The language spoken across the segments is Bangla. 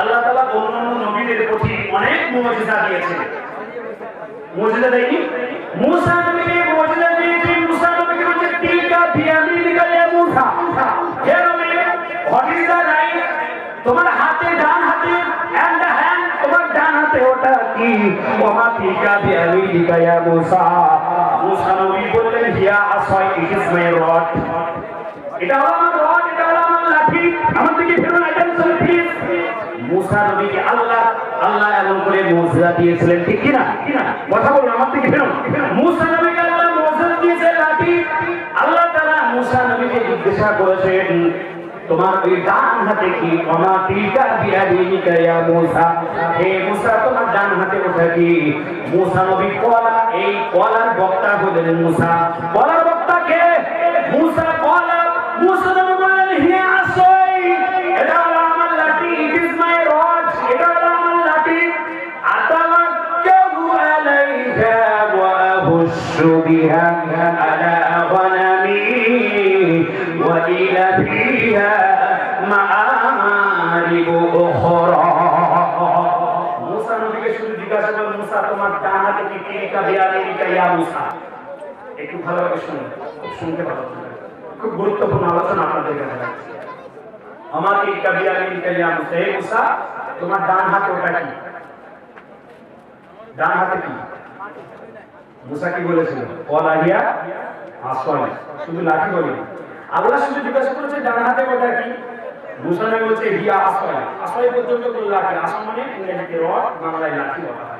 আল্লাহ তাআলা অন্যান্য নবীদের প্রতি অনেক মুজিজা দিয়েছেন। মুজিজা দেয়নি? মুসা নবীকে মুজিজা দিয়েছেন। মুসা নবীকে বলছে তিলকা বিয়ামিনিকা ইয়া মুসা। হে ইজ তোমার হাতে ডান হাতে এন্ড হ্যান্ড তোমার ডান হাতে ওটা কি? ওমা তিলকা বিয়ামিনিকা ইয়া মুসা। মুসা নবী বললেন, হিয়া আসয় ইট ইজ মাই রড এটা আমার রড এটা আমার লাঠি। আমার দিকে অ্যাটেনশন প্লিজ মুসা নবীকে আল্লাহ আল্লাহ এমন করে মুজিজা দিয়েছিলেন, ঠিক কি না কথা বলুন, আমার দিকে ফেরুন। মুসা নবীকে আল্লাহ মুজিজা দিয়েছে, লাঠি। আল্লাহ তাআলা মুসা নবীকে জিজ্ঞাসা করেছেন, তোমার ওই ডান হাতে কি অমা তিলকা বিয়াদিনিকা ইয়া মুসা? হে মুসা, তোমার ডান হাতে ওটা কি? মুসা নবী কলা এই কলার বক্তা হলেন মুসা। কলার বক্তা কে? মুসা কলা মুসা নবী তোমার ডান হাতে কি তিলকা বিয়াদিনিকা ইয়া মুসা একটু ভালোভাবে শুনুন শুনতে ভালো খুব গুরুত্বপূর্ণ আলোচনা আপনাদের কাছে। রাখছি আমাকে কবিয়ানি কলিয়া মুসা হে মুসা, তোমার ডান হাতে ওটা কি? ডান হাতে কি? মুসা কি বলেছিল? কলাহিয়া আসওয়ালি শুধু লাঠি বলেনি আল্লাহ শুধু জিজ্ঞাসা করেছে, ডান হাতে ওটা কি? মুসা বলছে, হিয়া আসওয়ালি আসওয়ালি পর্যন্ত কোন লাঠি আসওয়ালি মানে ইংরেজিতে রড, বাংলায় লাঠি বলা হয়।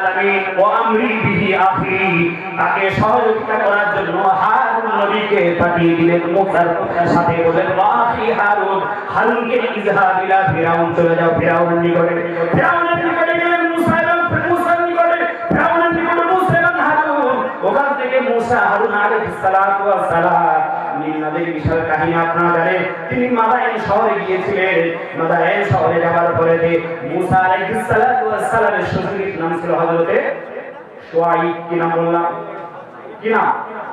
বিহি তাকে সহযোগিতা করার জন্য হারুন নবীকে পাঠিয়ে দিলেন মুসার সাথে। বলেন ওয়াহি হারুন হারুনকে ইজহাব ইলা ফিরাউন, চলে যাও ফিরাউনের নিকটে। ফিরাউনের নিকটে গেলেন মুসা এবং মুসার নিকটে। ফিরাউনের নিকটে মুসা এবং হারুন। ওখান থেকে মুসা, হারুন আলাইহিস সালাতু ওয়াস সালাম নদীর বিশাল কাহিনী আপনারা জানেন। তিনি মাদায়েন শহরে গিয়েছিলেন। মাদায়েন শহরে যাওয়ার পরে যে মুসা আলাইহিস সালাতু ওয়াস সালামের শ্বশুরের নাম ছিল হযরতে শুআইব কি নাম বললাম? কি নাম?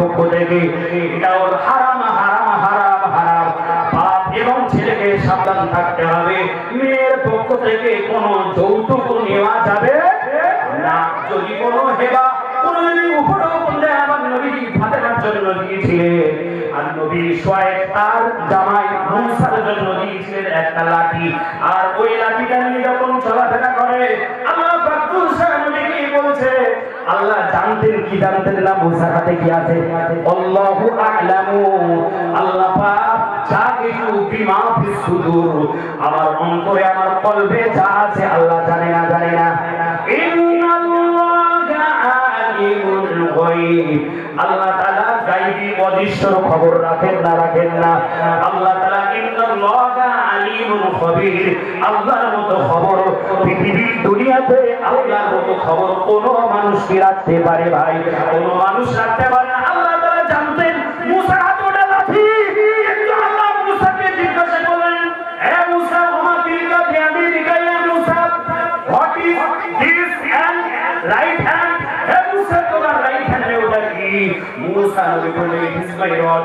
পক্ষ থেকে এটা ওর হারাম হারাম হারাম হারাম। বাপ এবং ছেলেকে সাবধান থাকতে হবে। মেয়ের পক্ষ থেকে কোনো যৌতুক নেওয়া যাবে না। যদি কোনো হেবা তার জামাই মুসার জন্য দিয়েছিলেন একটা লাঠি। আর ওই লাঠিটা নিয়ে যখন চলাফেরা করে আল্লাহ জানতেন, কি জানতেন না মুসার হাতে কি আছে? আল্লাহু আ'লামু। আল্লাহ পাক যা বিমা ফিস সুদূর। আমার অন্তরে, আমার কলবে যা আছে আল্লাহ জানে না জানে না। আল্লাহ তাআলা গায়বী অদৃশ্যর খবর রাখেন না রাখেন না। আল্লাহ তাআলা আল্লাহর মতো খবর পৃথিবীর দুনিয়াতে আল্লাহর মতো খবর কোন মানুষ কি রাখতে পারে ভাই, কোন মানুষ রাখতে পারে না। আল্লাহ তারা জানতেন, মুসা হাতুটা লাঠি, একটু আল্লাহ মুসাকে জিজ্ঞাসা করলেন হে মুসা ওমা তিলকা বিয়ামিনিকা ইয়া মুসা what is this hand right hand হে মুসা, তোমার রাইট হ্যান্ডে ওটা কি? মুসা নবী বললেন ইজ মাই রড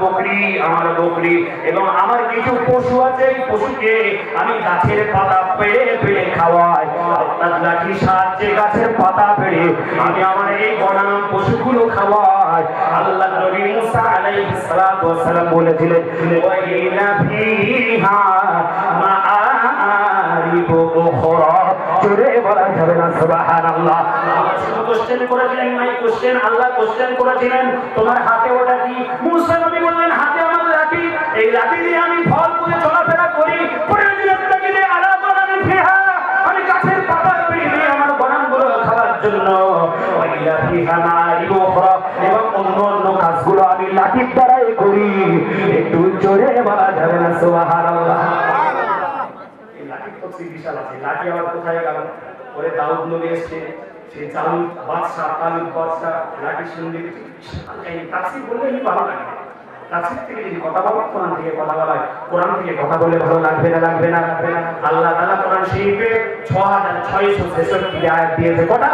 বকরি, আমার বকরি। এবং আমার কিছু পশু আছে পশুকে আমি গাছের পাতা পেড়ে পেড়ে খাওয়াই। অর্থাৎ সাহায্যে গাছের পাতা পেড়ে আমি আমার এই গণাম পশুগুলো খাওয়াই। আল্লাহ নবী মুসা আলাইহিস সালাতু বলেছিলেন ওয়া ইনা ফিহা মাআরিব উখরা। জোরে বলা যাবে না, সুবহানাল্লাহ। কোশ্চেন করেছিলেন কোশ্চেন আল্লাহ কোশ্চেন তোমার হাতে ওটা কি? মুসা নবী বললেন, হাতে আমার লাঠি। এই লাঠি দিয়ে আমি বিশাল আছে। লাঠি আবার কোথায় গেল? পরে দাউদ নবী এসছে। বাদশাহ বাদশাহ তাফসির বললে ভালো লাগে? থেকে যদি কথা বলো, কোরআন থেকে কথা বলা হয়। কোরআন থেকে কথা বলে ভালো লাগবে না লাগবে না লাগবে না? আল্লাহ তাআলা কোরআন শরীফে 6666 আয়াত দিয়েছে। কটা?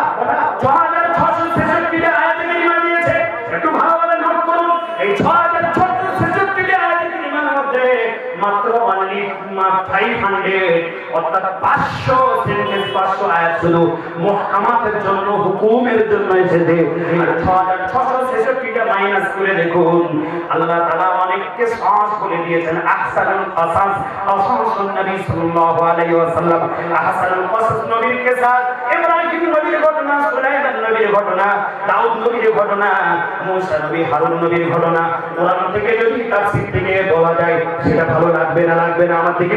6666 500 অর্থাৎ 500 সেন্টেন্স 500 আয়াত শুধু মুহকামাতের জন্য, হুকুমের জন্য এসেছে। আর 6666 টা মাইনাস করে দেখুন, আল্লাহ তাআলা অনেককে করে দিয়েছেন। নবী সাল্লাল্লাহু আলাইহি ওয়াসাল্লাম। আহসানুল নবীর ইব্রাহিম নবীর ঘটনা, সুলাইমান নবীর ঘটনা, দাউদ নবীর ঘটনা নবী, হারুন নবীর ঘটনা। কোরআন থেকে যদি তাফসীর থেকে বলা যায়, সেটা ভালো লাগবে না লাগবে না? আমার দিকে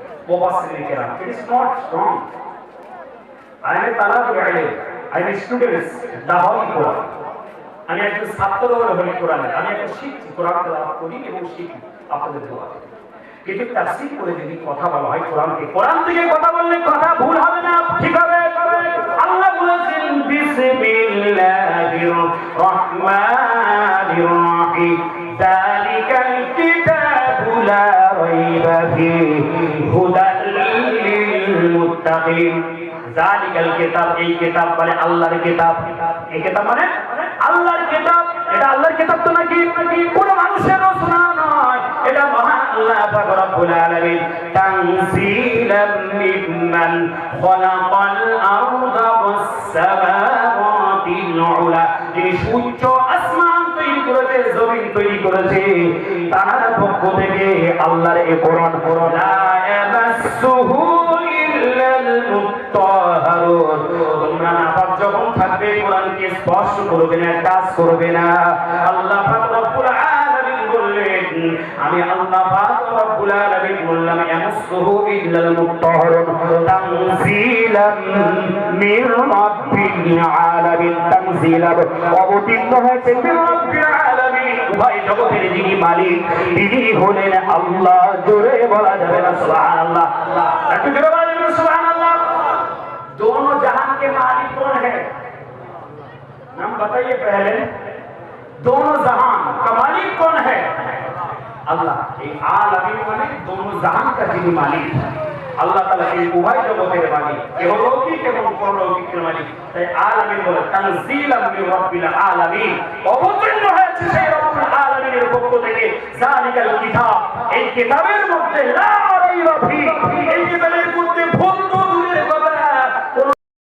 কথা বললে কথা ভুল হবে না ঠিক হবে? আল্লাহ বলেছেন জালিকাল কিতাব, এই কিতাব মানে আল্লাহর কিতাব। এই কিতাব মানে আল্লাহর কিতাব। এটা আল্লাহর কিতাব তো নাকি? মানুষের রচনা নয়। এটা আল্লাহ পাক রব্বুল আলামিন মিম্মান খলাকাল আরদা ওয়াস সামাওয়াতিল উলা। যিনি আসমান তৈরি করেছে, জমিন তৈরি করেছে, তার পক্ষ থেকে আল্লাহর এই কোরআন লা ইয়ামাসসুহু থাকবে কোরআনকে স্পর্শ করবে না টাচ করবে না আল্লাহ পাক রব্বুল আলামিন বললেন আমি আল্লাহ পাক রব্বুল আলামিন বললাম ইয়ামাসসুহু ইল্লাল মুত্তাহারুন তানজিলাম মির রাব্বিল আলামিন তানজিলাম অবতীর্ণ হয়েছে মির রাব্বিল আলামিন উভয় জগতের যিনি মালিক তিনি হলেন আল্লাহ জোরে বলা যাবে না সুবহানাল্লাহ একটু জোরে বলা যাবে না সুবহানাল্লাহ दोनों जहां के मालिक कौन है नाम बताइए पहले दोनों जहां का मालिक कौन है আল্লাহ এই আলামিন মানে দোনো জাহান কা যিনি মালিক আল্লাহ তাআলা এই উভয় জগতের মালিক ইহলৌকিক এবং পরলৌকিকের মালিক তাই আলামিন বলে তানজিলাম মির রাব্বিল আলামিন অবতীর্ণ হয়েছে সেই রব্বুল আলামিনের পক্ষ থেকে জালিকাল কিতাব এই কিতাবের মধ্যে লা রাইবা ফি